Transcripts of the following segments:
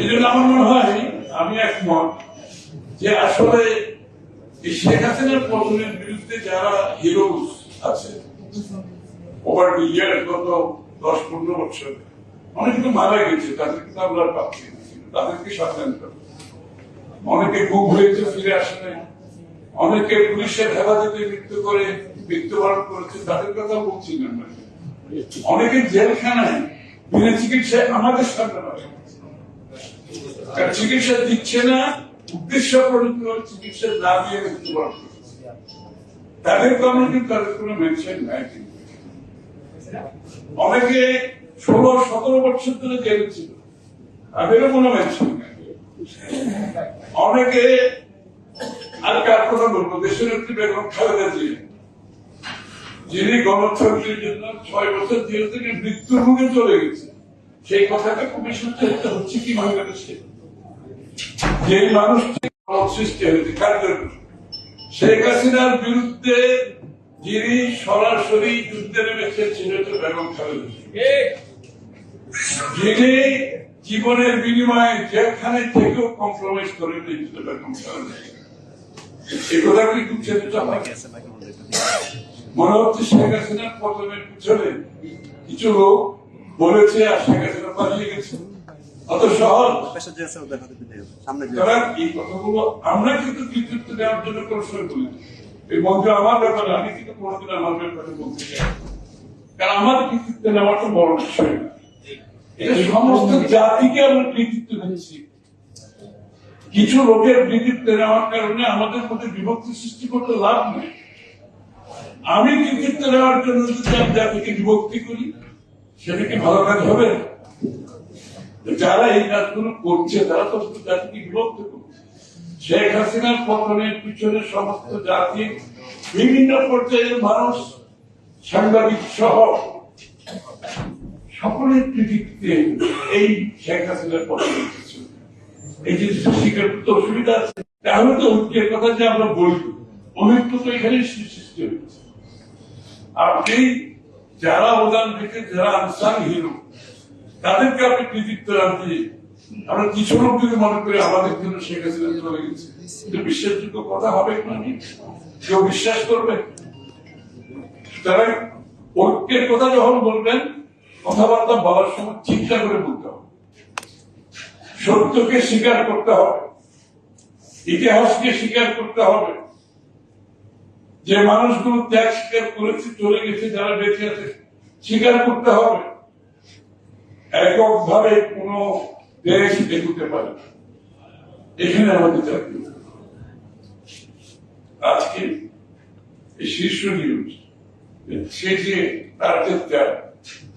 এই জন্য আমার মনে হয় আমি একমত যে আসলে শেখ হাসিনার পতনের বিরুদ্ধে যারা আছে ওভার ইয়ার গত দশ পনেরো বছর, অনেকে মারা গেছে আমরা পাচ্ছি তাদেরকে সাবধান করব অনেকে গুম হয়েছে ফিরে আসে নাই, অনেকে পুলিশের হেফাজতে মৃত্যু করে, মৃত্যুবরণ করেছে, তাদের কথা বলছি না অনেকে জেলখানায় বিনা চিকিৎসায় আমাদের সামনে চিকিৎসা দিচ্ছে না, উদ্দেশ্য চিকিৎসা না দিয়ে মৃত্যুবরণ করেছে তাদের কিন্তু তাদের কোনো মেনশন নাই। অনেকে ষোলো, সতেরো বছর ধরে জেলে ছিল। তাদেরও কোনো মেনশন নাই। অনেকে আর কার কথা বলব? দেশের একটি বেগম খালেদা জিয়া। যিনি গণতন্ত্রের জন্য ছয় বছর জেল থেকে মৃত্যুর মুখে চলে গেছে সেই কথাটা সুচারিত হচ্ছে কি বাংলাদেশে যে মানুষটি সৃষ্টি হয়েছে কার্যকর শেখ হাসিনার বিরুদ্ধে যিনি সরাসরি যুদ্ধে ছিল হচ্ছে বেগম খালেদা যিনি জীবনের বিনিময়ে যেখানে থেকেও কম্প্রোমাইজ করে নিয়েছিল বেগম খালেদা। এই কথাগুলি খুব চেষ্টা মনে হচ্ছে শেখ হাসিনার পতনের পিছনে কিছু লোক বলেছে আর শেখ হাসিনা পালিয়ে গেছে। অত সহজ। পেশা যে আছে ওদের হাতে দিতে হবে সামনে যে তারা এই কথাগুলো আমরা কিন্তু কৃতিত্ব দেওয়ার জন্য কোনো সময় এই মন্ত্র আমার ব্যাপারে আমি কিন্তু কোনোদিন আমার ব্যাপারে বলতে চাই কারণ আমার কৃতিত্ব নেওয়াটা বড় বিষয় এটা সমস্ত জাতিকে আমরা কৃতিত্ব দিচ্ছি। কিছু লোকের কৃতিত্ব নেওয়ার কারণে আমাদের মধ্যে বিভক্তি সৃষ্টি করতে লাভ নেই। আমি কৃতিত্ব নেওয়ার জন্য যদি আমি জাতিকে বিভক্তি করি সেটা কি ভালো কাজ হবে? যারা এই কাজগুলো করছে, তারা তো জাতিকে বিভক্ত করছে। শেখ হাসিনার পতনের পিছনে সমস্ত জাতি, বিভিন্ন পর্যায়ের মানুষ, সাংবাদিক সহ, সকলের কৃতিত্বে এই শেখ হাসিনার পিছনে এই যে স্বীকার করতে অসুবিধা আছে, তাহলে তো ঐক্যের কথা যে আমরা বলি অনেক তো এখানে সৃষ্টি হয়েছে। আপনি যারা অবদান রেখে, যারা আনসাং হিরো তাদেরকে আপনি কৃতিত্ব রাখতে আমরা কিছু লোক যদি মনে করি আমাদের জন্য শেখ হাসিনা চলে গেছে বিশ্বাসযোগ্য কথা হবে কেউ বিশ্বাস করবে? সুতরাং ঐক্যের কথা যখন বলবেন, কথাবার্তা বলার সময় চিন্তা করে বলতে হবে। সত্যকে স্বীকার করতে হবে। ইতিহাসকে স্বীকার করতে হবে। যে মানুষগুলো ত্যাগ স্বীকার করেছে, চলে গেছে, যারা বেঁচে আছে, স্বীকার করতে হবে। এককভাবে কোন দেশ এগুতে পারে। এখানে আমাদের চাকরি আজকে এই শীর্ষ নিউজ, সে যে তার যে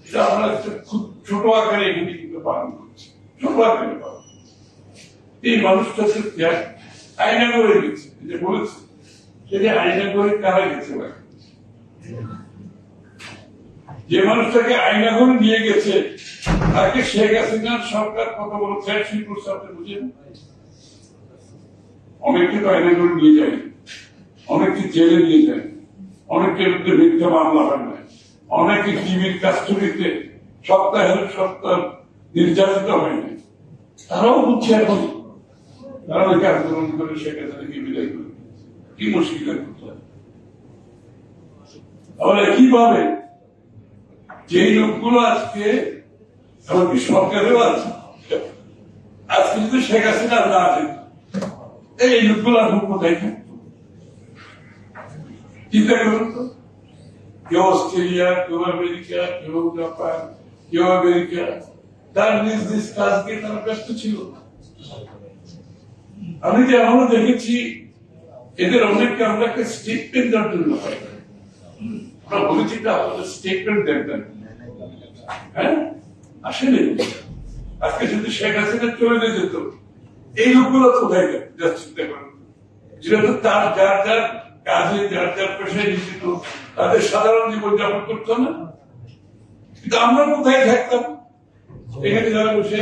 এটা আমরা খুব ছোট আকারে এখানে কিন্তু পালন করছি। ছোট আকারে পালন এই মানুষটা যে ত্যাগ আয়না করে গেছে যে বলেছে সেটা আয়না করে কারা গেছে যে মানুষটাকে আয়না করে নিয়ে গেছে, তাকে শেখ হাসিনার সরকার কত বড় থ্রেট করছে আপনি বুঝেন? অনেককে তো আয়না করে নিয়ে যায়, অনেককে জেলে নিয়ে যায় অনেকের বিরুদ্ধে মিথ্যা মামলা হয় না, অনেকে টিভির কাস্টডিতে সপ্তাহের সপ্তাহ নির্যাতিত হয় না। তারাও বুঝছে এখন তারা নাকি আন্দোলন করে শেখ হাসিনাকে বিদায় করে। কি মুশকিলের কথা তাহলে কীভাবে যে লোকগুলো আজকে এমনকি সরকারেও আছে, আজকে যদি শেখ হাসিনা না আছে এই লোকগুলো আর কোথায় থাকতো চিন্তা করুন তো, কেউ অস্ট্রেলিয়া, কেউ আমেরিকা, কেউ জাপান, কেউ আমেরিকা, তার নিজ নিজ কাজকে তারা ব্যস্ত ছিল। আমি যে এমনও দেখেছি, এদের অনেককে আমরা একটা স্টেটমেন্ট দেওয়ার জন্য আমরা বলেছি যে আপনাদের স্টেটমেন্ট দেন হ্যাঁ? আসলে আজকে যদি শেখ হাসিনা চলে যেত, এই লোকগুলো কোথায় তার, যার যার কাজে, যার যার পেশায় নিশ্চিত তাদের সাধারণ জীবন যাপন করতো না? কিন্তু আমরা কোথায় থাকতাম? এখানে যারা বসে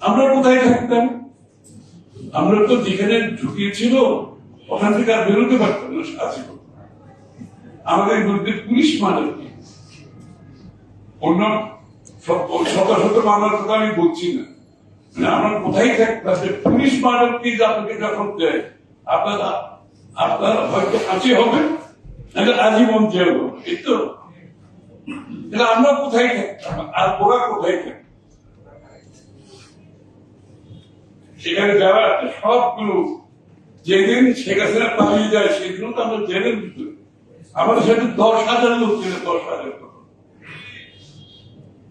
আমরা কোথায় থাকতাম? আমরা তো যেখানে ঝুঁকিয়েছিল ওখান থেকে আর বেরোতে পারতাম না আছে আমাদের বিরুদ্ধে পুলিশ মানে? অন্য শত শত মামলার কথা আমি বলছি না। মানে আমরা কোথায় থাকতাম যে পুলিশ মানব কি আপনাকে যখন দেয় আপনারা আপনারা হয়তো কাছে হবেন আজীবন জেল হবে। এই তো। আমরা কোথায় থাকতাম আর ওরা কোথায় থাকতাম সেখানে যারা সবগুলো যেদিন শেখ হাসিনা পালিয়ে যায়, সেদিনও তো আমরা জেলের ভিতরে। আমাদের সাথে দশ হাজার লোক ছিল, দশ হাজার লোক।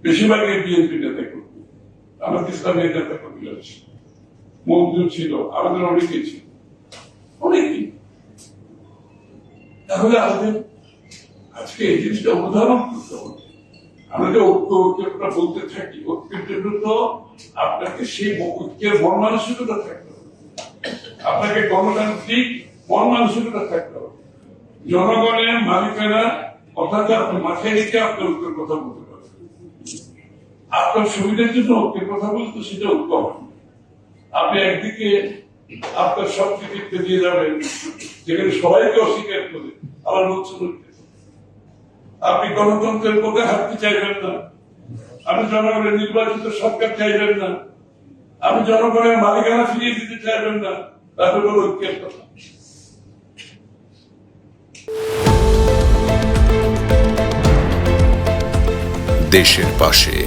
বেশিরভাগই বিএনপি নেতা কর্মী। আমাদের ইসলামী নেতা কর্মীরা ছিল মন্দির ছিল, আমাদের অনেকেই ছিল। অনেকেই। তাহলে আমাদের আজকে এই জিনিসটা উদাহরণ করতে হবে। আমরা যে ঐক্য ঐক্যের কথা বলতে থাকি, ঐক্যের জন্য তো আপনাকে সেই ঐক্যের মন মানসিকতা থাকতে হবে। আপনাকে গণতান্ত্রিক মন মানসিকতা থাকতে হবে। জনগণের মালিকানা কথাটা আপনি মাথায় রেখে আপনার ঐক্যের কথা বলতে আপনার সুবিধার জন্য ঐক্যের কথা বলতে সেটা ঐক্য আপনি একদিকে আপনার সব কৃতিত্ব দিয়ে যাবেন, যেখানে সবাইকে অস্বীকার করে, আবার লোকজন আপনি গণতন্ত্রের পথে হাঁটতে চাইবেন না। আপনি জনগণের নির্বাচিত সরকার চাইবেন না। আপনি জনগণের মালিকানা ফিরিয়ে দিতে চাইবেন না। তাহলে হলো ঐক্যের কথা। দেশের পাশে